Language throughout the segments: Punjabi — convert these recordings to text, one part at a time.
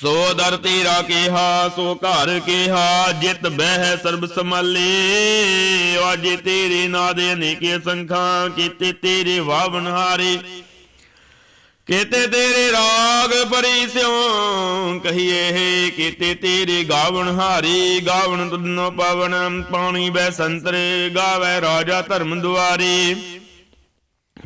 ਸੋ ਦਰ ਤੇਰਾ ਕੀਹਾ, ਸੋ ਘਰ ਕੀਹਾ, ਜਿਤ ਬਹਿ ਸਰਬ ਸਮਾਲੇ ਵਾਜੇ ਤੇਰੇ ਨਾਦੇ ਅਨੇਕੇ ਸੰਖਾਂ, ਕੀਤੇ ਤੇਰੇ ਵਾਵਨ ਹਾਰੇ ਕੀਤੇ ਤੇਰੇ ਰਾਗ ਪਰੀ ਸਿਉ, ਕਹੀਏ ਕੀਤੇ ਤੇਰੇ ਗਾਵਣ ਹਾਰੀ ਗਾਵਣ ਤੁਧਨੋ ਪਵਨ ਪਾਣੀ ਬੈ ਸੰਤਰੇ ਗਾਵੇ ਰਾਜਾ ਧਰਮ ਦੁਆਰੀ।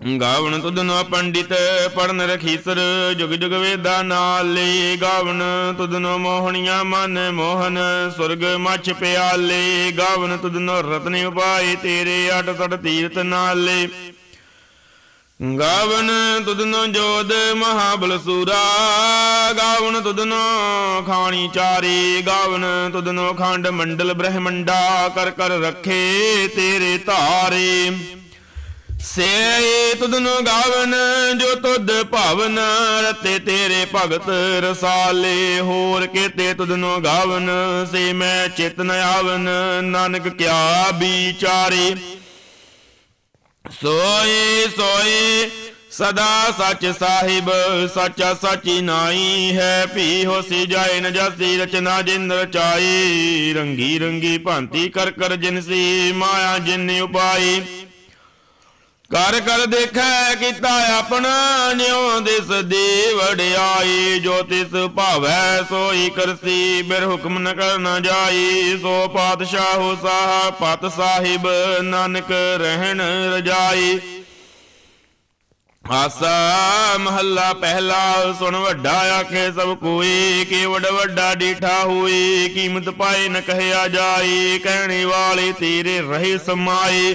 ਗਾਵਣ ਤੁਧਨੋ ਪੰਡਿਤ ਪੜਨ ਰਖੀਸਰ, ਜੁਗ ਜੁਗ ਵੇਦਾ ਨਾਲੇ। ਗਾਵਣ ਤੁਧਨੋ ਮੋਹਣੀਆਂ ਮਨ ਮੋਹਨ, ਸੁਰਗ ਮਛ ਪਿਆਲੇ। ਗਾਵਣ ਤੁਧਨੋ ਰਤਨ ਉਪਾਏ, ਤੇਰੇ ਅਟ ਤਟ ਤੀਰਤ ਨਾਲੇ। ਗਾਵਨ ਤੁਧਨੋ ਜੋਦ ਮਹਾਬਲ ਸੂਰਾ। ਗਾਵਨ ਤੁਧਨੋ ਖਾਣੀ ਚਾਰੀ। ਗਾਵਨ ਤੁਧਨੋ ਖੰਡ ਮੰਡਲ ਬ੍ਰਹਮੰਡਾ, ਕਰ ਕਰ ਰੱਖੇ ਤੇਰੇ ਧਾਰੇ। ਸੇ ਤੁਧਨੋ ਗਾਵਨ, ਜੋ ਤੁਧ ਭਵਨ, ਰਤੇ ਤੇਰੇ ਭਗਤ ਰਸਾਲੇ। ਹੋਰ ਕੀਤੇ ਤੁਧਨੋ ਗਾਵਨ, ਸੇ ਮੈਂ ਚਿਤ ਆਵਨ, ਨਾਨਕ ਕਿਆ ਵਿਚਾਰੇ। ਸੋਏ ਸੋਏ, ਸਦਾ ਸੱਚ ਸਾਹਿਬ, ਸੱਚਾ ਸੱਚੀ ਨਾਈ ਹੈ। ਭੀ ਹੋਸੀ ਜਾਏ ਨ ਰਚਨਾ ਜਿਨ ਰਚਾਈ। ਰੰਗੀ ਰੰਗੀ ਭਾਂਤੀ ਕਰ ਕਰ ਜਿਨਸੀ ਮਾਇਆ ਜਿਨ ਉਪਾਈ। ਕਰ ਕਰ ਦੇਖੈ ਕੀਤਾ ਆਪਣਾ ਨਿਉ ਦਿਸ ਦੀ ਵਡਿਆਈ ਜੋ ਤਿਸ ਭਾਵੈ ਸੋਈ ਕਰਸੀ, ਬਿਰ ਹੁਕਮ ਨ ਕਰਨਾ ਜਾਈ, ਸੋ ਪਾਤਸ਼ਾਹੋ ਸਾਹ, ਪਤ ਸਾਹਿਬ ਨਾਨਕ ਰਹਿਣ ਰਜਾਈ। ਆਸਾ ਮਹੱਲਾ ਪਹਿਲਾ, ਸੁਣ ਵੱਡਾ ਆਖੇ ਸਭ ਕੋਈ, ਕੀ ਵੱਡ ਵੱਡਾ ਡੀਠਾ ਹੋਈ, ਕੀਮਤ ਪਾਏ ਨ ਕਹਿਆ ਜਾਈ, ਕਹਿਣੇ ਵਾਲੇ ਤੇਰੇ ਰਹੇ ਸਮਾਏ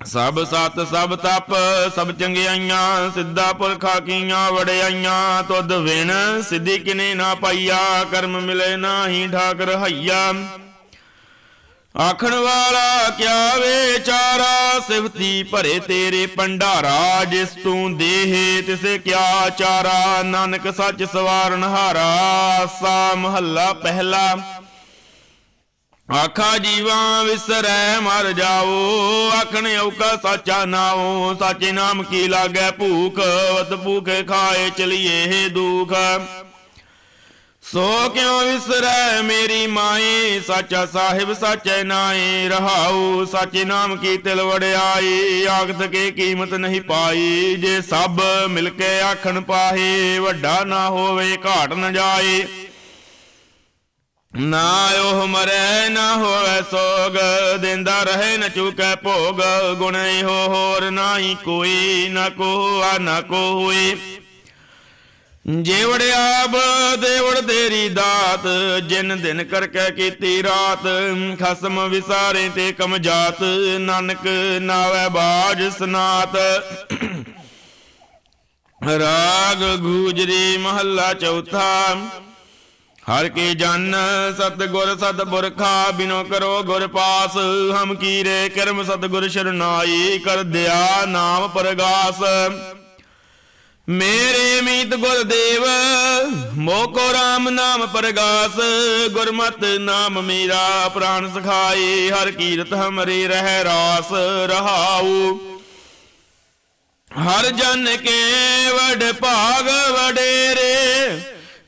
ਸਭ ਸਤ ਸਭ ਤਪ, ਸਭ ਚੰਗਿਆਈਆਂ, ਸਿੱਧਾ ਪੁਰਖਾ ਕੀਆਂ ਵੜਿਆਈਆਂ ਤੁਧ ਵਿਣ ਸਿੱਧੀ ਕਿਨੇ ਨਾ ਪਾਈਆ, ਕਰਮ ਮਿਲੇ ਨਾਹੀ ਠਾਕਰ ਹਈਆ। ਆਖਣ ਵਾਲਾ ਕਿਆ ਵਿਚਾਰਾ, ਸਿਫਤੀ ਭਰੇ ਤੇਰੇ ਭੰਡਾਰਾ, ਜਿਸ ਤੂੰ ਦੇਹ, ਤਿਸੇ ਕਿਆ ਚਾਰਾ, ਨਾਨਕ ਸੱਚ ਸਵਾਰਨ ਹਾਰਾ, ਸਾ ਮਹੱਲਾ ਪਹਿਲਾ। ਆਖਾ ਜੀਵਾਂ ਵਿਸਰੈ, ਮਰ ਜਾਓ। ਆਖਣ ਔਕਾ ਸਾਚਾ ਨਾਉ, ਸਾਚੇ ਨਾਮ ਕੀ ਲਾਗੈ? ਭੂਖ ਵਤ ਭੂਖੇ ਖਾਏ, ਚਲੀਏ ਦੁਖ। ਸੋ ਕਿਉ ਵਿਸਰੈ ਮੇਰੀ ਮਾਏ? ਸਾਚਾ ਸਾਹਿਬ ਸਾਚੇ ਨਾਏ, ਰਹਾਉ ਸਾਚੇ ਨਾਮ ਕੀ ਤਿਲ ਵੜਾਈ ਆਖਤ ਕੇ ਕੀਮਤ ਨਹੀਂ ਪਾਈ, ਜੇ ਸਭ ਮਿਲ ਕੇ ਆਖਣ ਪਾਹੇ, ਵੱਡਾ ਨਾ ਹੋਵੇ, ਘਾਟ ਨ ਜਾਏ। ਨਾ ਉਹ ਮਰੇ, ਨਾ ਹੋਵੇ ਸੋਗ, ਦਿੰਦਾ ਰਹੇ, ਨ ਚੁਕੈ ਭੋਗ। ਗੁਣ ਇਹੋ ਹੋਰ ਨਾਹੀ ਕੋਈ, ਨਾ ਕੋ ਨਾ ਕੋ ਜੇਵੜ ਆਬ ਦੇਵੜ ਤੇਰੀ ਦਾਤ, ਜਿਨ ਦਿਨ ਕਰਕੇ ਕੀਤੀ ਰਾਤ। ਖਸਮ ਵਿਸਾਰੇ ਤੇ ਕਮ ਜਾਤ ਨਾਨਕ ਨਾਵੇ ਬਾਜ ਸਨਾਤ। ਰਾਗ ਗੂਜਰੀ ਮਹੱਲਾ ਚੌਥਾ। ਹਰ ਕੀ ਜਨ ਸਤਗੁਰ ਸਤਪੁਰਖਾ ਬਿਨੋ ਕਰੋ ਗੁਰ ਪਾਸ। ਹਮ ਕੀਰੇ ਕਰਮ ਸਤਗੁਰ ਸ਼ਰਨਾਈ, ਕਰ ਦਿਆ ਨਾਮ ਪ੍ਰਗਾਸ। ਮੇਰੇ ਮੀਤ ਗੁਰਦੇਵ ਮੋਕੋ RAM ਨਾਮ ਪ੍ਰਗਾਸ। ਗੁਰਮਤਿ ਨਾਮ ਮੇਰਾ ਪ੍ਰਾਨ ਸਖਾਏ, ਹਰ ਕੀਰਤ ਹਮਰੇ ਰਹਿ ਰਾਸ ਰਹਾਉ। ਹਰ ਜਨ ਕੇ ਵਡ ਭਾਗ ਵਡੇਰੇ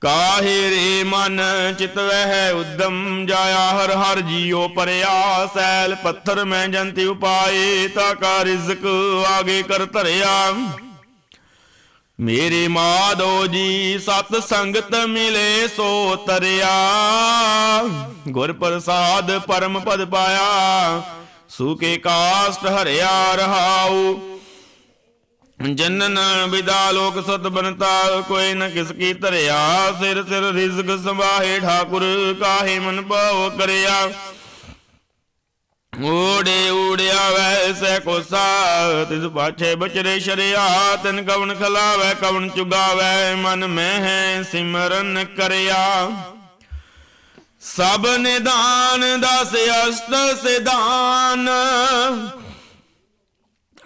ਕਾਹੇ ਰੇ ਮਨ ਚਿਤਵਹਿ ਉਦਮ ਜਾਇਆ ਹਰ ਹਰ ਜੀਉ ਪਰਿਆ, ਸੈਲ ਪੱਥਰ ਮੈਂ ਜੰਤੀ ਉਪਾਏ ਤਾ ਕਾ ਰਿਜ਼ਕ ਆਗੇ ਕਰ ਧਰਿਆ। ਮੇਰੇ ਮਾਧੋ ਜੀ, ਸਤ ਸੰਗਤ ਮਿਲੇ ਸੋ ਤਰਿਆ। ਗੁਰ ਪ੍ਰਸਾਦ ਪਰਮ ਪਦ ਪਾਇਆ ਸੂਕੇ ਕਾਸ਼ਟ ਹਰਿਆ ਰਹਾਉ। ਜਨਨ ਵਿਦਾ ਲੋਕ ਸਤ ਬਨਤਾ ਕੋਈ ਨ ਕਿਸ ਕੀ ਧਰਿਆ। ਸਿਰ ਸਿਰ ਰਿਜ਼ਕ ਸੰਭਾਹੇ ਠਾਕੁਰ, ਕਾਹੇ ਮਨ ਭਾਉ ਕਰਿਆ। ਓੜੇ ਊੜਿਆ ਵੈਸੈ ਕੋਸਾ, ਤਿਸ ਪਾਛੇ ਬਚਰੇ ਸ਼ਰਿਆ। ਤਨ ਕਵਨ ਖਲਾਵੈ ਕਵਨ ਚੁਗਾਵੈ, ਮਨ ਮੈਂ ਹੈ ਸਿਮਰਨ ਕਰਿਆ। ਸਭ ਨਿਦਾਨ, ਦਸ ਅਸ਼ਟ ਸਿਧਾਨ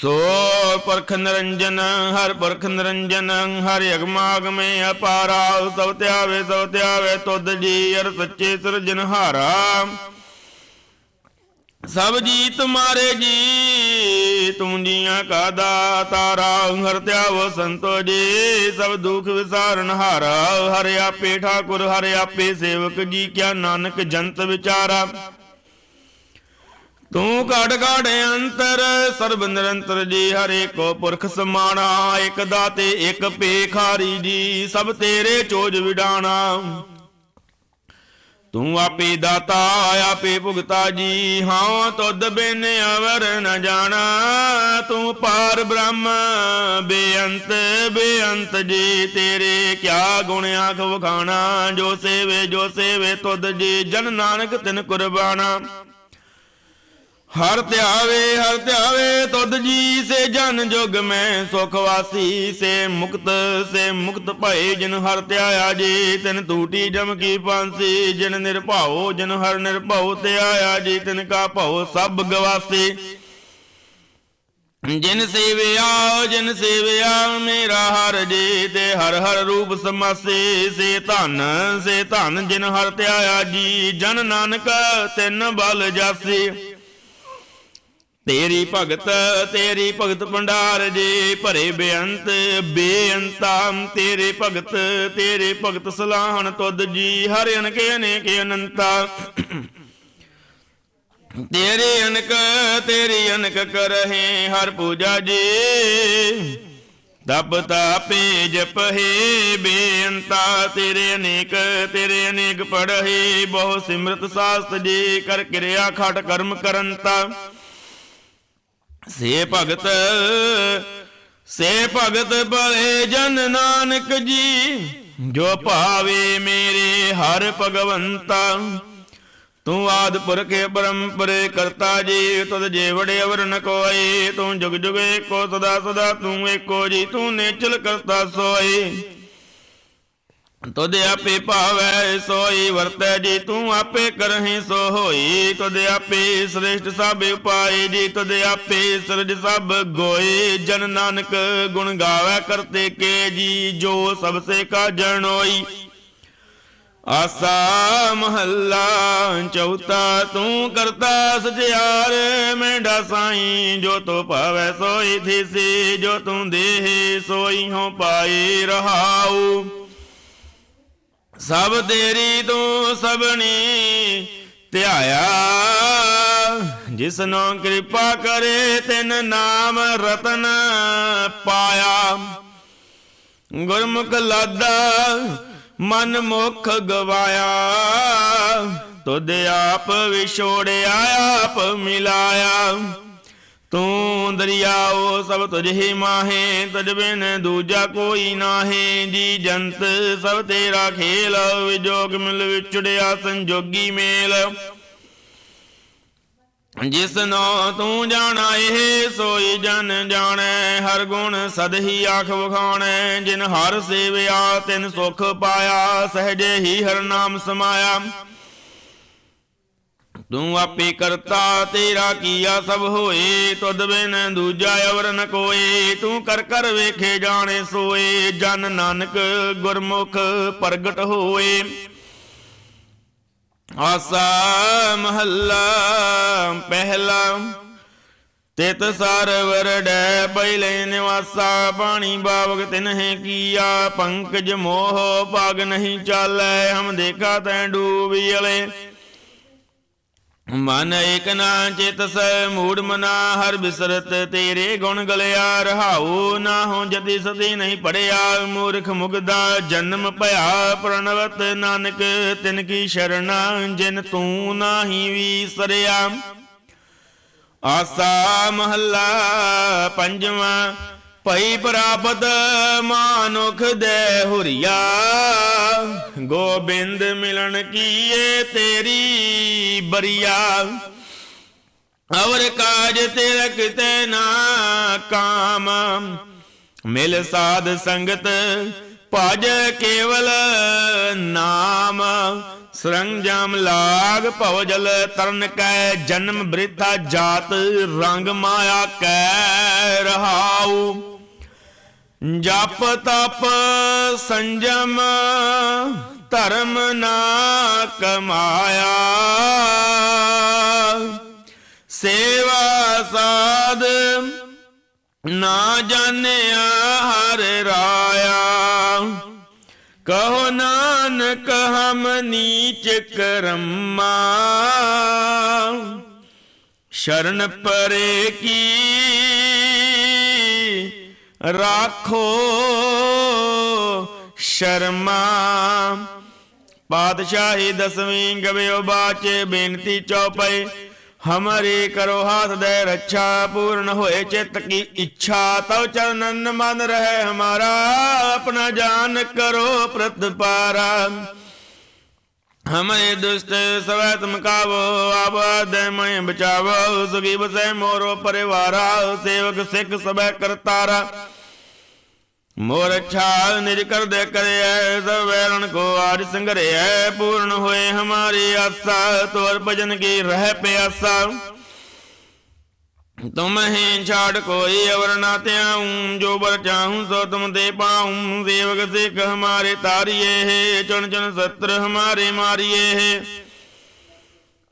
ਸੋ ਪਰਖ ਨਿਰੰਜਨ, ਹਰ ਪਰਖ ਨਿਰੰਜਨ, ਹਰਿ ਅਗਮਾਗਮੇ ਅਪਾਰਾ, ਸਭ ਧਿਆਵੇ ਸਭ ਧਿਆਵੇ ਤੁਧ ਜੀ ਅਰ ਸੱਚੇ ਸਿਰਜਨਹਾਰਾ ਸਭ ਜੀ ਤੁਮਾਰੇ ਜੀ ਤੂੰ ਜੀਆਂ ਕਾ ਦਾਤਾਰਾ ਹਰ ਧਿਆਵੋ ਸੰਤੋ ਜੀ, ਸਭ ਦੁਖ ਵਿਸਾਰਨ ਹਾਰਾ। ਹਰ ਆਪੇ ਠਾਕੁਰ, ਹਰ ਆਪੇ ਸੇਵਕ ਜੀ, ਕਿਆ ਨਾਨਕ ਜੰਤ ਵਿਚਾਰਾ। ਤੂੰ ਘੜ ਘੜ ਅੰਤਰ, ਸਰਬ ਨਿਰੰਤਰ ਜੀ ਹਰੇ ਕੋ ਪੁਰਖ ਸਮਾਣਾ, ਇਕ ਦਾਤੇ, ਇਕ ਪੇਖਾਰੀ ਜੀ, ਸਭ ਤੇਰੇ ਚੋਜ ਵਿਡਾਣਾ। ਤੂੰ ਆਪੇ ਦਾਤਾ, ਆਪੇ ਭੁਗਤਾ ਜੀ, ਹਾਂ ਤੁਧ ਬਿਨ ਅਵਰ ਨ ਜਾਣਾ। ਤੂੰ ਪਾਰ ਬ੍ਰਹਮ, ਬੇਅੰਤ ਬੇਅੰਤ ਜੀ, ਤੇਰੇ ਕਿਆ ਗੁਣ ਆਖ ਵਖਾਣਾ। ਜੋ ਸੇਵੇ ਜੋ ਸੇਵੇ ਤੁਧ ਜੀ, ਜਨ ਨਾਨਕ ਤਿਨ ਕੁਰਬਾਨਾ ਹਰ ਧਿਆਵੇ ਹਰ ਧਿਆਵੇ, ਤੁਧ ਜੀ ਸੇ ਜਨ ਜੁਗ ਮੈਂ ਸੁਖ ਵਾਸੀ, ਸੇ ਮੁਕਤ ਸੇ ਮੁਕਤ ਭਏ ਜਿਨ ਹਰ ਧਿਆਇਆ ਜੀ, ਤਿਨ ਟੂਟੀ ਜਮਕੀ ਪਾਂਸੀ ਜਿਨ ਨਿਰਭਉ, ਜਿਨ ਹਰ ਨਿਰਭਉ ਤੇ ਜੀ, ਤਿਨ ਕਾ ਭਉ ਸਭ ਗਵਾਸੀ। ਜਿਨ ਸੇਵਿਆ ਜਿਨ ਸੇਵਿਆ ਮੇਰਾ ਹਰ ਜੀ, ਤੇ ਹਰ ਹਰ ਰੂਪ ਸਮਾਸੇ, ਸੇ ਧਨ ਸੇ ਧਨ ਜਿਨ ਹਰ ਧਿਆਇਆ ਜੀ, ਜਨ ਨਾਨਕ ਤਿਨ ਬਲ ਜਾਸੀ। ਤੇਰੀ ਭਗਤ ਤੇਰੀ ਭਗਤ ਭੰਡਾਰ ਜੀ ਭਰੇ ਬੇਅੰਤ, ਬੇਅੰਤਾ, ਤੇਰੇ ਭਗਤ ਤੇਰੇ ਭਗਤ ਸਲਾਹਣ ਤੁਧ ਜੀ, ਹਰ ਅਨਕੇ, ਅਨੇਕ ਅਨੰਤਾ। ਤੇਰੇ ਅਨਕ, ਤੇਰੀ ਅਨਕ ਕਰਹਿ, ਹਰ ਪੂਜਾ ਜੀ। ਤਪ ਤਾਪੇ ਜਪਹਿ, ਬੇਅੰਤਾ, ਤੇਰੇ ਅਨੇਕ ਤੇਰੇ ਅਨੇਕ ਪੜਹਿ, ਬਹੁ ਸਿਮਰਤ ਸਾਸਤ ਜੀ, ਕਰ ਕਿਰਿਆ, ਖਟ ਕਰਮ ਕਰੰਤਾ। ਸੇ ਭਗਤ ਸੇ ਭਗਤ ਭਲੇ ਜਨ ਨਾਨਕ ਜੀ, ਜੋ ਭਾਵੇ ਮੇਰੇ ਹਰ ਭਗਵੰਤਾ। ਤੂੰ ਆਦ ਪੁਰਖ ਪਰੰਪਰੇ ਕਰਤਾ ਜੀ, ਤੁਧ ਜੇ ਵੜੇ ਅਵਰ ਕੋਈ ਤੂੰ ਜੁਗ ਜੁਗ ਕੋ ਸਦਾ ਸਦਾ ਤੂੰ ਏਕੋ ਜੀ, ਤੂੰ ਨੇਚਲ ਕਰਤਾ ਸੋਏ। ਤੁਧ ਆਪੇ ਭਾਵੈ, ਸੋਈ ਵਰਤੈ ਜੀ, ਤੂੰ ਆਪੇ ਕਰਹਿ ਸੋ ਹੋਈ। ਤੁਧ ਆਪੇ ਸ੍ਰਿਸ਼ਟ ਸਭ ਉਪਾਏ ਜੀ, ਤੁਧ ਆਪੇ ਸਿਰਜ ਸਭ ਗੋਏ ਜਨ ਨਾਨਕ ਗੁਣ ਗਾਵੇ ਕਰਤੇ ਕੇ ਜੀ, ਜੋ ਸਭ ਸੇ ਕਾ ਜਣੋਈ ਆਸਾ ਮਹੱਲਾ ਚੌਥਾ, ਤੂੰ ਕਰਤਾ ਸਜਿਆਰ ਮੈਂਡਾ ਸਾਈ, ਜੋ ਤੋ ਭਾਵੈ ਸੋਈ ਥੀਸੀ, ਜੋ ਤੂੰ ਦੇਹ ਸੋਈ ਹੋ ਪਾਈ ਰਹਾਉ। ਸਭ ਤੇਰੀ ਤੂੰ ਸਭਨੀ ਧਿਆਇਆ। ਜਿਸਨੋ ਕਿਰਪਾ ਕਰੇ, ਤਿਨ ਨਾਮ ਰਤਨ ਪਾਇਆ। ਗੁਰਮੁਖ ਲਾਦਾ, ਮਨ ਮੁਖ ਗਵਾਇਆ। ਤੁਧ ਆਪ ਵਿਛੋੜਿਆ, ਆਪ ਮਿਲਾਇਆ। ਤੂੰ ਦਰਿਆਓ ਸਭ ਤੁਝ ਮਾਹੇ, ਤੁਝ ਬਿਨ ਦੂਜਾ ਕੋਈ ਨਾਹੀ। ਜੀ ਜੰਤ ਸਭ ਤੇਰਾ ਖੇਲ, ਵਿਜੋਗ ਮਿਲ ਵਿਚੜਿਆ ਸੰਜੋਗੀ ਮੇਲ। ਜਿਸਨੋ ਤੂੰ ਜਾਣਾ ਇਹ, ਸੋਈ ਜਨ ਜਾਣੈ, ਹਰ ਗੁਣ ਸਦ ਹੀ ਆਖ ਵਖਾਣੈ। ਜਿਨ ਹਰ ਸੇਵਿਆ, ਤਿਨ ਸੁਖ ਪਾਇਆ, ਸਹਜੇ ਹੀ ਹਰ ਨਾਮ ਸਮਾਇਆ। ਤੂੰ ਆਪੇ ਕਰਤਾ, ਤੇਰਾ ਕੀਆ ਸਭ ਹੋਏ, ਤੁਧ ਬਿਨ ਦੂਜਾ ਅਵਰ ਨ ਕੋਏ। ਤੂੰ ਕਰ ਕਰ ਵੇਖੇ ਜਾਣੇ ਸੋਏ, ਜਨ ਨਾਨਕ ਗੁਰਮੁਖ ਪ੍ਰਗਟ ਹੋਏ। ਆਸਾ ਮਹੱਲਾ ਪਹਿਲਾ, ਤਿਤ ਸਰਵਰ ਡੈ ਪਹਿਲੇ ਨਿਵਾਸਾ। ਪਾਣੀ ਬਾਵਕ ਤਿਨਹਿ ਕੀਆ, ਪੰਕਜ ਮੋਹ ਭਾਗ ਨਹੀਂ ਚਾਲੈ। ਹਮ ਦੇਖਾ ਤੈ ਡੂਬੀ ਮਨ ਏਕ ਨਾ ਚਿਤਸ ਮੂੜ ਮਨਾ, ਹਰ ਬਿਸਰਤ ਤੇਰੇ ਗੁਣ ਗਲਿਆ, ਰਹਾਉ ਨਾ ਹੋ ਜਤੀ ਸਦੀ ਨਹੀਂ ਪੜਿਆ, ਮੂਰਖ ਮੁਗਦਾ ਜਨਮ ਭਇਆ, ਪ੍ਰਣਵਤ ਨਾਨਕ ਤਿਨ ਕੀ ਸ਼ਰਣਾ, ਜਿਨ ਤੂੰ ਨਾਹੀ ਵੀਸਰਿਆ। ਆਸਾ ਮਹੱਲਾ ਪੰਜਵਾਂ ਭਈ ਪ੍ਰਾਪਤ ਮਾਨੁਖ ਦੇ ਹੁਰੀਆ, ਗੋਬਿੰਦ ਮਿਲਣ ਕੀਏ ਤੇਰੀ ਬਰੀਆ। ਅਵਰ ਕਾਜ ਤੇਰਾ ਕਿਤੇ ਨਾ ਕਾਮ, ਮਿਲ ਸਾਧ ਸੰਗਤ ਭਜ ਕੇਵਲ ਨਾਮ। ਸਰੰਜਾਮ ਲਾਗ ਭਵ ਜਲ ਤਰਨ ਕੈ, ਜਨਮ ਬ੍ਰਿਥਾ ਜਾਤ ਰੰਗ ਮਾਇਆ ਕੈ ਰਹਾਉ। ਜਪ ਤਪ ਸੰਜਮ ਧਰਮ ਨਾ ਕਮਾਇਆ। ਸੇਵਾ ਸਾਧ ਨਾ ਜਾਣਿਆ ਹਰ ਰਾਇਆ। ਕਹੋ ਨਾਨਕ ਹਮ ਨੀਚ ਕਰਮਾ। ਸ਼ਰਨ ਪਰੇ ਕੀ ਰਾਖੋ ਸ਼ਰਮਾ। ਪਾਤਸ਼ਾਹੀ ਦਸਵੀਂ ਗਵਿਓ ਬਾਚੇ ਬੇਨਤੀ ਚੌਪਈ। ਹਮਾਰੀ ਕਰੋ ਹਾਥ ਦੇ ਰੱਛਾ, ਪੂਰਨ ਹੋਏ ਚਿਤ ਕੀ ਇੱਛਾ। ਤਉ ਚਰਨਨ ਮਨ ਰਹੇ ਹਮਾਰਾ, ਆਪਣਾ ਜਾਨ ਕਰੋ ਪ੍ਰਤਪਾਰਾ। ਹਮਰੇ ਦੁਸ਼ਟ ਸਵੈ ਤੁਮ ਕਾਵੋ ਆਬਾਦ ਮੈਂ ਬਚਾਵੋ ਸੁਖੀ ਬਸੈ ਮੋਰੋ ਪਰਿਵਾਰਾ, ਸੇਵਕ ਸਿੱਖ ਸਭੈ ਕਰਤਾਰਾ। ਮੋਰ ਅੱਛਾ ਨਿਜ ਕਰ ਦੇ ਕਰਿਐ, ਸਭ ਵੈਰਣ ਕੋ ਆਜ ਸੰਗਰਿਐ, ਪੂਰਨ ਹੋਏ ਹਮਾਰੀ ਆਸਾ, ਤੋਰ ਭਜਨ ਕੀ ਰਹਿ ਪਿਆਸਾ। ਤੁਮ ਹੀ ਛਾੜ ਕੋਈ ਅਵਰ ਨਾ ਤਿਆਉ ਜੋ ਬਰ ਚਾਹੂੰ ਸੋ ਤੁਮ ਦੇ ਪਾਉ। ਸੇਵਕ ਸਿੱਖ ਹਮਾਰੇ ਤਾਰੀਏ ਹੈ, ਚੁਣ ਚੁਣ ਸਤਰ ਹਮਾਰੇ ਮਾਰੀਏ ਹੈ।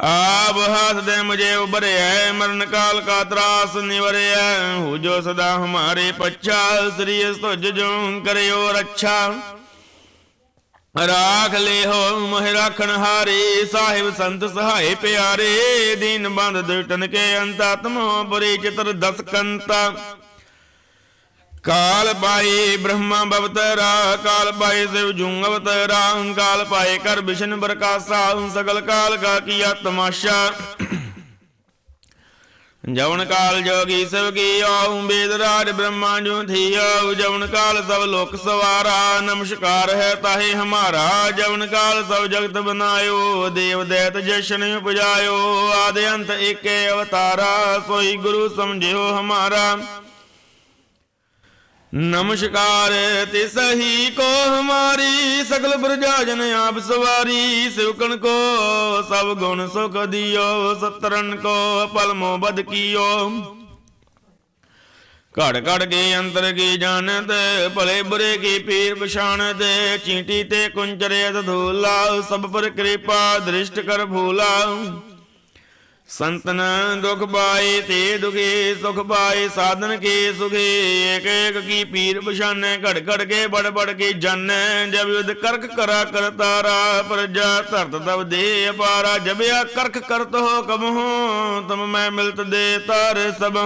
ਆਪ ਹਾਥ ਦੇ ਮੁਝੇ ਉਬਰਿਐ ਮਰਨ ਕਾਲ ਕਾ ਤਰਾਸ ਨਿਵਰਿਐ। ਹੋ ਜੋ ਸਦਾ ਹਮਾਰੇ ਪੱਛਾ, ਸ੍ਰੀ ਤੁਜ ਜੋ ਕਰਿਓ ਰੱਛਾ। ਰਾਖ ਲੈ ਹੋ ਰਾਖਣ ਹਾਰੇ, ਸਾਹਿਬ ਸੰਤ ਸਹਾਏ ਪਿਆਰੇ, ਦੀਨ ਬੰਦ ਦੁਟਨ ਕੇ ਅੰਤ ਬੁਰੀ ਚਿਤਰ ਦਸ ਕੰਤਾ। ਕਾਲ ਪਾਏ ਬ੍ਰਹਮਾ ਬਵਤਰਾ, ਕਾਲ ਪਾਏ ਸਿਵ ਜੂੰ ਅਵਤਰਾ, ਕਾਲ ਪਾਏ ਕਰ ਵਿਸ਼ਨ ਬਰਕਾਸਾ, ਸਗਲ ਕਾਲ ਕਾ ਕੀਆ ਤਮਾਸ਼ਾ ਜਵਨ ਕਾਲ ਜੋਗੀ ਸਭ ਕੀ ਆਉ ਬੇਦ ਰਾਜ ਬ੍ਰਹਮਾ ਜੋ ਥੀਓ ਜਵਨ ਕਾਲ ਸਭ ਲੋਕ ਸਵਾਰਾ, ਨਮਸਕਾਰ ਹੈ ਤਾਹੇ ਹਮਾਰਾ। ਜਵਨ ਕਾਲ ਸਭ ਜਗਤ ਬਨਾਇਓ, ਦੇਵ ਦੈਤ ਜਸ਼ਨ ਉਪਜਾਇਓ। ਆਦਿ ਅੰਤ ਏਕੇ ਅਵਤਾਰਾ, ਸੋਈ ਗੁਰੂ ਸਮਝਿਓ ਹਮਾਰਾ। ਨਮਸਕਾਰ ਤਿਸਹੀ ਕੋ ਹਮਾਰੀ ਸਗਲ ਪ੍ਰਜਾ ਆਪ ਸਵਾਰੀ, ਸਿਵਕਣ ਕੋ ਸਭ ਗੁਣ ਸੁਖ ਦਿਓ ਸਤਰਨ ਕੋ ਪਲਮੋ ਬਦ ਕੀਓ। ਘੜ ਘੜ ਕੇ ਅੰਤਰ ਕੀ ਜਾਣਤ, ਭਲੇ ਬੁਰੇ ਕੀ ਪੀਰ ਪਛਾਣਤ, ਚੀਂਟੀ ਤੇ ਕੁੰਚਰੇ ਧੂਲਾ ਸਭ ਪਰ ਕਿਰਪਾ ਦ੍ਰਿਸ਼ਟ ਕਰ ਭੂਲਾ। ਸੰਤਨ ਦੁਖ ਪਾਏ ਤੇ ਦੁਖੇ ਸੁਖ ਪਾਏ, ਸਾਧਨ ਕੇ ਸੁਖੇ ਏਕ ਏਕ ਕੀ ਪੀਰ ਪਛਾਨੈ ਘੜ ਘੜ ਕੇ ਬੜ ਬੜ ਕੇ ਜਾਣੈ ਜਬ ਯੁਧ ਕਰਕ ਕਰਾ ਕਰਤਾਰਾ ਪ੍ਰਜਾ ਧਰਤ ਤਬ ਦੇ ਅਪਾਰਾ ਜਬਿਆ ਕਰਕ ਕਰਤ ਹੋ ਕਬ ਤਮ ਮੈਂ ਮਿਲਤ ਦੇ ਤਾਰ ਸਭ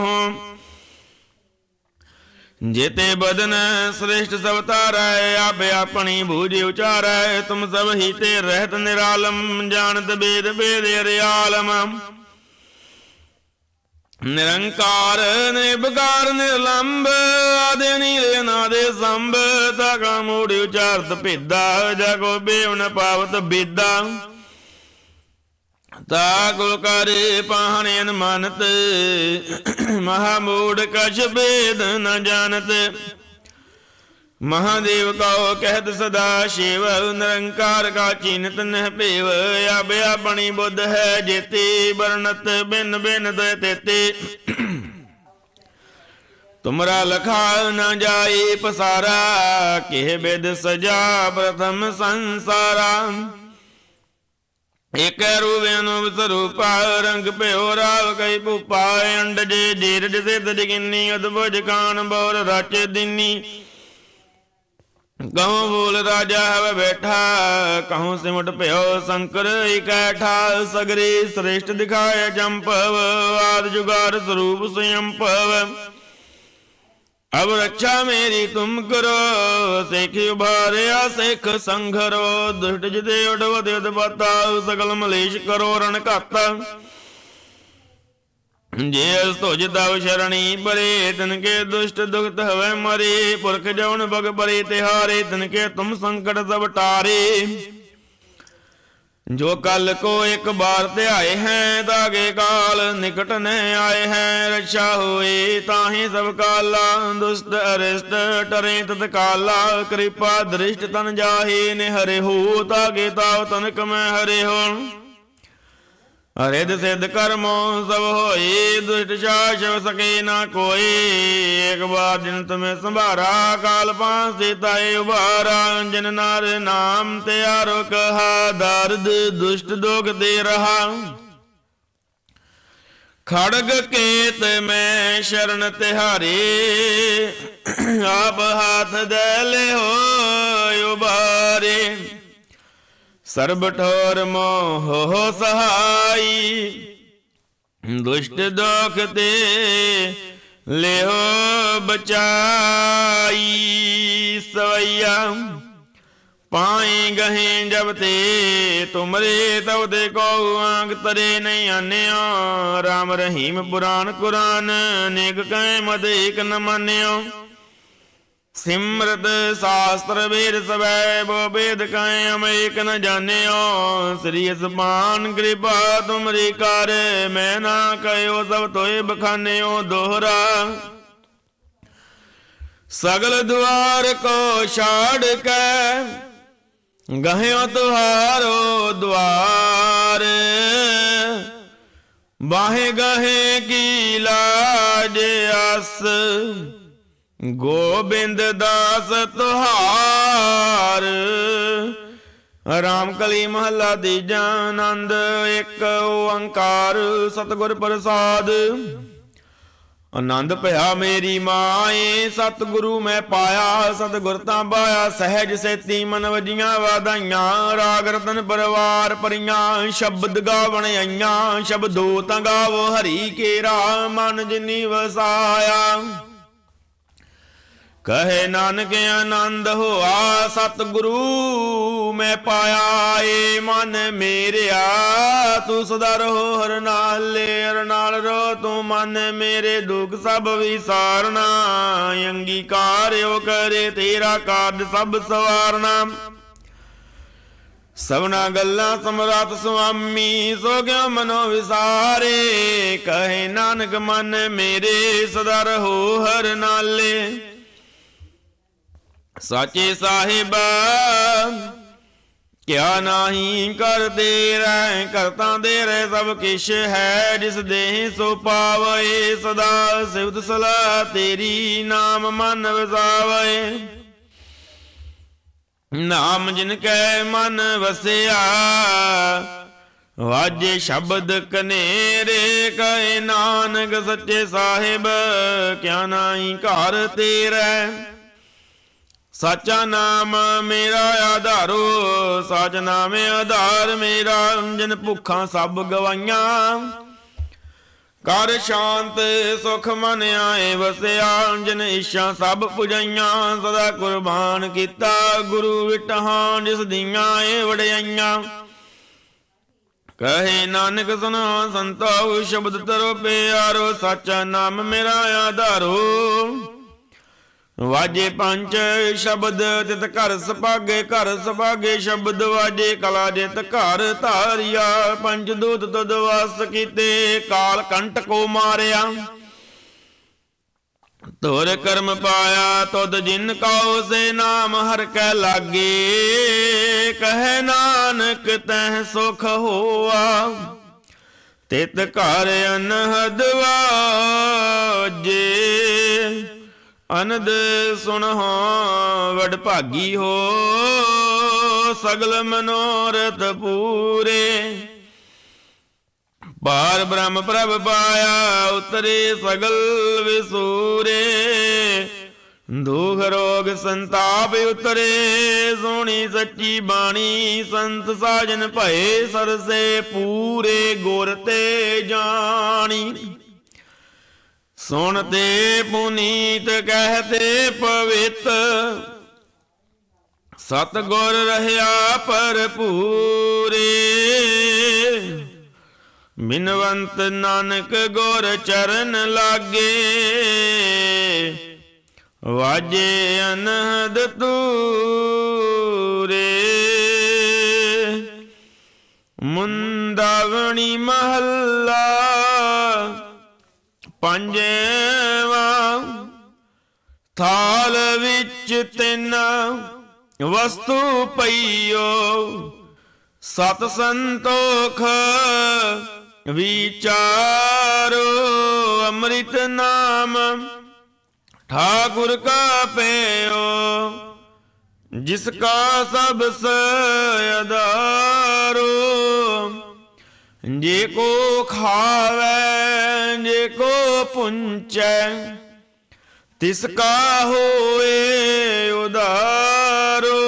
ਜੇਤੇ ਬਦਨ ਸ੍ਰੇਸ਼ਟ ਸਭ ਤਾਰੈ ਆਪੇ ਆਪਣੀ ਬੂਝ ਉਚਾਰੈ, ਤੁਮ ਸਭ ਹੀ ਤੇ ਰਹਿਤ ਨਿਰਾਲਮ, ਜਾਣਤ ਬੇਦ ਬੇਦ ਅਰਿਆਲਮ। ਨਿਰੰਕਾਰ ਨਿਰਭਕਾਰ ਨਿਰਲੰਭ, ਆਦੇ ਨੀਲੇ ਨਾਦੇ ਸੰਭ ਤਾਕਾ ਮੂੜ, ਉਚਾਰਤ, ਭੇਦਾ, ਜਗੋ, ਬੇਵਨ, ਪਾਵਤ, ਬੇਦਾ। ਤਾ ਗੁਲ ਕਰੇ, ਪਾਹਣੇ, ਅਨਮਾਨਤ, ਮਹਾ ਮੂੜ, ਕਛ, ਭੇਦ, ਨ ਜਾਣਤ। ਮਹਾਦੇਵ ਕਉ ਕਹਿਤ ਸਦਾ ਸ਼ਿਵ, ਨਿਰੰਕਾਰ ਕਾ ਚੀਨਤ ਨਹਿ ਭੇਵ ਆਬਿ ਆਪਣੀ ਬੁੱਧ ਹੈ ਜੇਤੀ ਬਰਨਤ ਬਿਨ ਬਿਨ ਦੇ ਤੇਤੇ। ਤੁਮਰਾ ਲਖਾ ਨ ਜਾਏ ਪਸਾਰਾ, ਕਿਹ ਬਿਦ ਸਜਾ ਪ੍ਰਥਮ ਸੰਸਾਰਾ। ਇਕ ਰੂਪਨ ਸਰੂਪਾ, ਰੰਗ ਭਿਓ ਰਾਵ ਕਈ ਭੂਪਾ ਅੰਡ ਜੇ ਜੀਰ ਜਿਸੇ ਤਜਗਿੰਨੀ ਅਦਭੁਜ ਕਾਨ ਬੋਰ ਰਚ ਦਿਨੀ। ਕਹਉ ਬੋਲ ਰਾਜਾ ਹਵ ਬੈਠਾ ਕਹਉ ਸਿਮਟ ਭਿਓ ਸ਼ੰਕਰ ਇਕੈਠਾ ਸਗਰੇ, ਸ੍ਰੇਸ਼ਟ ਦਿਖਾਇ ਜੰਪਵ ਆਦ ਜੁਗਾਰ ਸਰੂਪ ਸੰਯੰਪਵ ਅਬ ਰੱਛਾ ਮੇਰੀ ਤੁਮ ਕਰੋ, ਸਿੱਖ ਉਭਾਰਿਆ ਸਿੱਖ ਸੰਘਰੋ, ਦੁਸ਼ਟ ਜਿਦੇ ਉਡਵ ਦੇ ਦਬਾਤਾ ਸਗਲ ਮਲੇਸ਼ ਕਰੋ ਰਣ ਘਾਤਾ। ਜੇ ਅਸ ਤੁਜ ਦਵ ਸ਼ਰਣੀ, ਬਰੇ ਤਨ ਕੇ ਦੁਸ਼ਟ ਦੁਖਤ ਹਵੈ ਮਰੇ, ਪੁਰਖ ਜਵਨ ਬਗ ਬਰੇ ਤਿਹਾਰੇ, ਤਨ ਕੇ ਤੁਮ ਸੰਕਟ ਸਭ ਟਾਰੇ। ਜੋ ਕਲ ਕੋ ਇੱਕ ਬਾਰ ਧਿਆਏ ਹੈ ਤਾਗੇ ਕਾਲ ਨਿਕਟ ਨ ਆਏ ਹੈ, ਰਛਾ ਹੋਏ ਤਾਹੀ ਸਭ ਕਾਲਾ, ਦੁਸ਼ਟ ਅਰਿਸ਼ਟ ਟਰੇ ਤਤ ਕਾਲਾ, ਕਿਰਪਾ ਦ੍ਰਿਸ਼ਟ ਤਨ ਜਾਹੇ ਨੇ ਹੋ ਤਾਗੇ ਤਾਵ ਤਨਕ ਮੈਂ ਹਰੇ ਹੋ ਹਰਿਦ ਸਿੱਧ ਕਰਮੋ ਸਭ ਹੋਈ, ਦੁਸ਼ਟ ਸ਼ਾਸਵ ਸਕੇ ਨਾ ਕੋਈ। ਇੱਕ ਬਾਰ ਜਿਨ ਤੁਮੇ ਸੰਭਾਰਾ, ਕਾਲ ਪਾਸੇ ਤਾਏ ਉਭਾਰਾ। ਜਿਨ ਨਾਰ ਨਾਮ ਤੇ ਆਰੋ ਕਹਾ, ਦਰਦ ਦੁਸ਼ਟ ਦੋਗ ਦੇ ਰਹਾ। ਖੜਗ ਕੇਤ ਮੈਂ ਸ਼ਰਨ ਤਿਹਾਰੇ, ਆਪ ਹਾਥ ਦੇ ਲਿਓ ਉਬਾਰੇ ਸਰਬ ਠੋਰ ਮੋਹ ਸਹਾਈ। ਦੁਸ਼ਟ ਦੋਖ ਤੇ ਲਿਓ ਬਚਾਈ। ਸਵਈਆ ਪਾਏ ਗਹੇ ਜਬ ਤੇ ਤੁਮਰੇ ਤਵ ਦੇ ਕੋ ਆਂਗ ਤਰੇ ਨਹੀਂ ਆਨਿਓ। RAM ਰਹੀਮ ਪੁਰਾਨ ਕੁਰਾਨ ਨਿਗ ਕੈ ਮਦ ਏਕ ਨ ਮਾਨਿਓ। ਸਿਮਰਤ ਸਾਸਤਰ ਵੇਦ ਸਵੈ ਬੋ ਬੇਦ ਕੈ ਅਮੇਕ ਨ ਜਾਣਿਓ। ਸ੍ਰੀ ਅਸਮਾਨ ਕਿਰਪਾ ਤੁਮਰੀ ਕਰ, ਮੈਂ ਨਾ ਕਹਿਓ ਸਭ ਤੋਏ ਬਖਾਨਿਓ ਦੋਹਰਾ। ਸਗਲ ਦੁਆਰ ਕੋ ਛਾੜ ਕੇ ਗਹਿਓ ਤੁਹਾਰੋ ਦੁਆਰ। ਬਾਹੇ ਗਹੇ ਕੀ ਲਾਜ ਅਸ ਗੋਬਿੰਦ ਦਾਸ ਤੁਹਾਰ ਰਾਮ ਕਲੀ ਮਹੱਲਾ ਤੀਜਾ ਆਨੰਦ ਇੱਕ ਓੰਕਾਰ ਸਤਿਗੁਰ ਪ੍ਰਸਾਦ। ਆਨੰਦ ਭਇਆ ਮੇਰੀ ਮਾਏ, ਸਤਿਗੁਰੂ ਮੈਂ ਪਾਇਆ, ਸਤਿਗੁਰ ਤਾਂ ਪਾਇਆ ਸਹਿਜ ਸੇਤੀ ਮਨ ਵਜੀਆਂ ਵਾਧਾਈਆਂ, ਰਾਗ ਰਤਨ ਪਰਵਾਰ ਪਰੀਆਂ ਸ਼ਬਦ ਗਾਵਣ ਆਈਆਂ, ਸ਼ਬਦੋ ਤਾਂ ਗਾਵੋ ਹਰੀ ਕੇਰਾ, ਮਨ ਜਿਨੀ ਵਸਾਇਆ। ਕਹੇ ਨਾਨਕ ਆਨੰਦ ਹੋਆ ਸਤਿਗੁਰੂ, ਮੈਂ ਪਾਇਆ ਏ ਮਨ ਮੇਰਿਆ। ਤੂੰ ਸਦਾ ਰਹੋ, ਹਰ ਨਾਲੇ ਹਰ ਨਾਲ ਰੋ ਤੂੰ ਮਨ ਮੇਰੇ ਦੁੱਖ ਸਭ ਵਿਸਾਰਨਾ। ਅੰਗੀਕਾਰਿਓ ਕਰੇ ਤੇਰਾ ਕਾਰਜ ਸਭ ਸਵਾਰਨਾ। ਸਭਨਾ ਗੱਲਾਂ ਸਮਰਾਤ ਸੁਆਮੀ ਸੋ ਗਿਆ ਮਨੋ ਵਿਸਾਰੇ। ਕਹੇ ਨਾਨਕ ਮਨ ਮੇਰੇ, ਸਦਾ ਰਹੋ, ਹਰ ਨਾਲੇ ਸਾਚੇ ਸਾਹਿਬ, ਕਿਆ ਨਾਹੀ ਕਰਦੇ ਰਹਿ, ਕਰਤਾ ਦੇ ਰਹਿ ਸਭ ਕਿਛ ਹੈ, ਜਿਸ ਦੇਹ ਸੋ ਪਾਵੇ ਸਦਾ, ਸਿਵਤ ਸਲਾ ਤੇਰੀ ਨਾਮ ਮਨ ਵਸਾਵੇ ਨਾਮ ਜਿਨ ਕੈ ਮਨ ਵਸਿਆ, ਵਾਜੇ ਸ਼ਬਦ ਕਨੇਰੇ, ਕਹੇ ਨਾਨਕ ਸੱਚੇ ਸਾਹਿਬ, ਕਿਆ ਨਾਹੀ ਘਰ ਤੇਰੇ। ਸਾਚਾ ਨਾਮ ਮੇਰਾ ਆਧਾਰੋ, ਸਾਚ ਨਾਮੇ ਆਧਾਰ ਮੇਰਾ, ਜਿਨ ਭੁੱਖਾਂ ਸਭ ਗਵਾਈਆਂ। ਕਰ ਸ਼ਾਂਤ ਸੁਖ ਮਨ ਆਏ ਵਸਿਆ, ਜਿਨ ਇਸ਼ਾ ਸਭ ਪੁਜਾਈਆਂ। ਸਦਾ ਕੁਰਬਾਨ ਕੀਤਾ ਗੁਰੂ ਵਿਟਹਾਂ ਜਿਸ ਦੀਆਂ ਏ ਵਡਿਆਈਆਂ। ਕਹੇ ਨਾਨਕ ਸੁਨਾ ਸੰਤੋ, ਸ਼ਬਦ ਤਰੋ ਪਿਆਰੋ, ਸਾਚਾ ਨਾਮ ਮੇਰਾ ਆਧਾਰੋ। ਵਾਜੇ ਪੰਜ ਸ਼ਬਦ ਤਿਤ ਘਰ ਸੁਭਾਗੇ ਘਰ ਸੁਭਾਗੇ ਸ਼ਬਦ ਵਾਜੇ, ਕਲਾ ਜਿਤ ਘਰ ਧਾਰਿਆ। ਪੰਜ ਦੂਤ ਤੁਧ ਵਸ ਕੀਤੇ, ਕਾਲ ਕੰਟ ਕੋ ਮਾਰਿਆ। ਤੋਰ ਕਰਮ ਪਾਇਆ, ਤੁਧ ਜਿਨ ਕਉ ਸੇ ਨਾਮ ਹਰ ਕੈ ਲਾਗੇ। ਕਹੈ ਨਾਨਕ ਤਹ ਸੁਖ ਹੋਆ। ਤਿਤ ਘਰ ਅਨਹਦ ਵਾਜੇ। ਅਨੰਦ ਸੁਣਹੁ ਵਡ ਭਾਗੀ ਹੋ, ਸਗਲ ਮਨੋਰਥ ਪੂਰੇ। ਪਾਰ ਬ੍ਰਹਮ ਪ੍ਰਭ ਪਾਇਆ, ਉਤਰੇ ਸਗਲ ਵਿਸੂਰੇ। ਦੁਖ ਰੋਗ ਸੰਤਾਪ ਉਤਰੇ, ਸੋਹਣੀ ਸੱਚੀ ਬਾਣੀ ਸੰਤ ਸਾਜਨ ਭਏ ਸਰਸੇ ਪੂਰੇ ਗੁਰ ਤੇ ਜਾਣੀ। ਸੁਣਦੇ ਪੁਨੀਤ ਕਹਤੇ ਪਵਿੱਤ। ਸਤ ਗੁਰ ਰਹਿਆ ਭਰਪੂਰੇ। ਮਿਨਵੰਤ ਨਾਨਕ ਗੁਰ ਚਰਨ ਲਾਗੇ। ਵਾਜੇ ਅਨਹਦ ਤੂਰੇ ਮੁੰਦਾਵਣੀ ਮਹੱਲਾ ਪੰਜਵਾ ਥਾਲ ਵਿੱਚ ਤਿੰਨ ਵਸਤੂ ਪਈਓ। ਸਤ ਸੰਤੋਖ ਵਿਚਾਰੋ, ਅੰਮ੍ਰਿਤ ਨਾਮ ਠਾਕੁਰ ਕਾ ਪਇਓ ਜਿਸ ਕਾ ਸਭ ਸਯਦਾਰੋ ਜੇ ਕੋ ਖਾਵੇ, ਜੇ ਕੋ ਪੁੰਚੈ, ਤਿਸ ਕਾ ਹੋਏ ਉਦਾਰੋ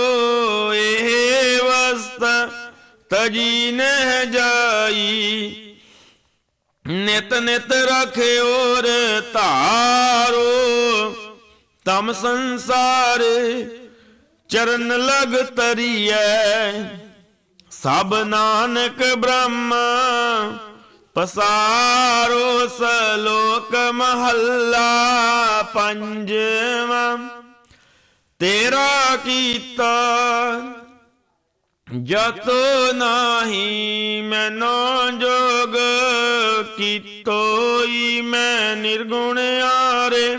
ਇਹ ਵਸਤ, ਤਜੀ ਨਹਿ ਜਾਈ। ਨਿਤ ਨਿਤ ਰਖਿਓਰ ਧਾਰੋ, ਤਮ ਸੰਸਾਰ ਚਰਨ ਲਗ ਤਰੀਐ। ਸਭ ਨਾਨਕ ਬ੍ਰਹਮ, ਪਸਾਰੋ ਸਲੋਕ ਮਹੱਲਾ ਪੰਜਵਾ। ਤੇਰਾ ਕੀਤਾ ਜਤ ਨਾਹੀ ਮੈਨੋ ਜੋਗ, ਕੀਤੋਈ ਮੈਂ ਨਿਰਗੁਣ ਆਰੇ।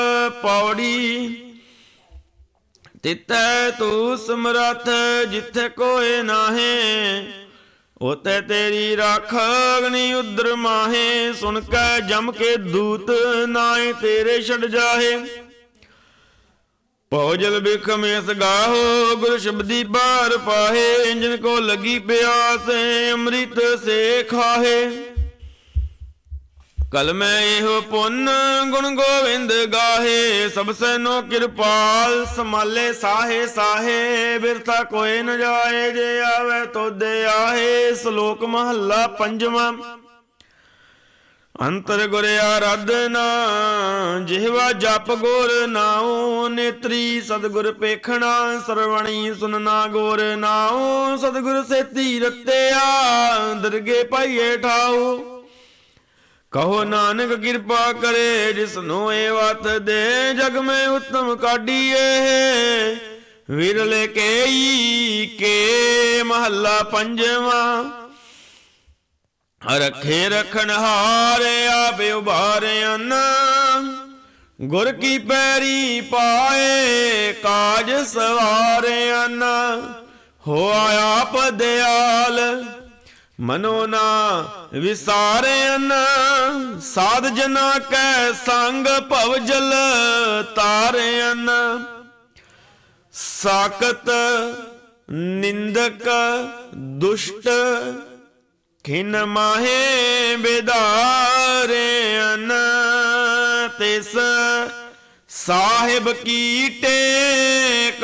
ਪੌੜੀ। ਤਿਤੈ ਤੂ ਸਮਰਥ ਜਿੱਥੇ ਕੋਏ ਨਾਹੇ ਉਤੇ ਤੇਰੀ ਰਾਖ ਅਗਨੀ ਉਦਰ ਮਾਹੇ। ਸੁਣ ਕੇ ਜਮ ਕੇ ਦੂਤ ਨਾਏ ਤੇਰੇ ਛੱਡ ਜਾਹੇ। ਭੋਜਲ ਬਿਖਮ ਇਸ ਗਾਹੋ, ਗੁਰ ਸ਼ਬਦੀ ਬਾਰ ਪਾਹੇ। ਇੰਜਨ ਕੋ ਲਗੀ ਪਿਆਸ, ਅੰਮ੍ਰਿਤ ਸੇ ਖਾਹੇ। ਕਲ ਮੈਂ ਇਹੋ ਪੁੰਨ ਗੁਣ ਗੋਵਿੰਦ ਗਾਹੇ, ਸਭ ਸੈਨੋ ਕਿਰਪਾਲ ਸਮਾਲੇ ਸਾਹੇ ਸਾਹੇ, ਬਿਰਥਾ ਕੋਏ ਨ ਜਾਏ, ਜੇ ਆਵੇ ਤੋਦੇ ਆਹੇ, ਸ਼ਲੋਕ ਮਹੱਲਾ ਪੰਜਵਾਂ। ਅੰਤਰ ਗੁਰ ਆਰਾਧਨਾ ਜਿਹਵਾ ਜਪ ਗੁਰ ਨਾਉ, ਨੇਤਰੀ ਸਤਗੁਰ ਪੇਖਣਾ, ਸਰਵਣੀ ਸੁਨਨਾ ਗੁਰ ਨਾਉ, ਸਤਗੁਰ ਸੇਤੀ ਰਤਿਆ, ਦਰਗੇ ਪਾਈਏ ਠਾਉ। ਕਹੋ ਨਾਨਕ ਕਿਰਪਾ ਕਰੇ ਜਿਸਨੂੰ ਇਹ ਵਤ ਦੇ ਜਗ ਮੈਂ ਉਤਮ ਕਾਢੀਏ। ਵਿਰਲੇ ਕੇਈ ਕੇ ਮਹੱਲਾ ਪੰਜਵਾਂ। ਰਖੇ ਰਖਣ ਹਾਰੇ ਆਪੇ ਉਭਾਰਿਆਨ ਗੁਰ ਕੀ ਪੈਰੀ ਪਾਏ ਕਾਜ ਸਵਾਰਿਆਂ ਹੋ ਆਪ ਦਿਆਲ ਮਨੋ ਨਾ ਵਿਸਾਰਿਆਨ ਸਾਧ ਜਨਾ ਕੈ ਸੰਗ ਭਵ ਜਲ ਤਾਰਿਆਨ ਸਾਕਤ ਨਿੰਦਕ ਦੁਸ਼ਟ, ਖਿਨ ਮਾਹੇ ਬਿਦਾਰਿਆਨ ਤਿਸ ਸਾਹਿਬ ਕੀ ਟੇਕ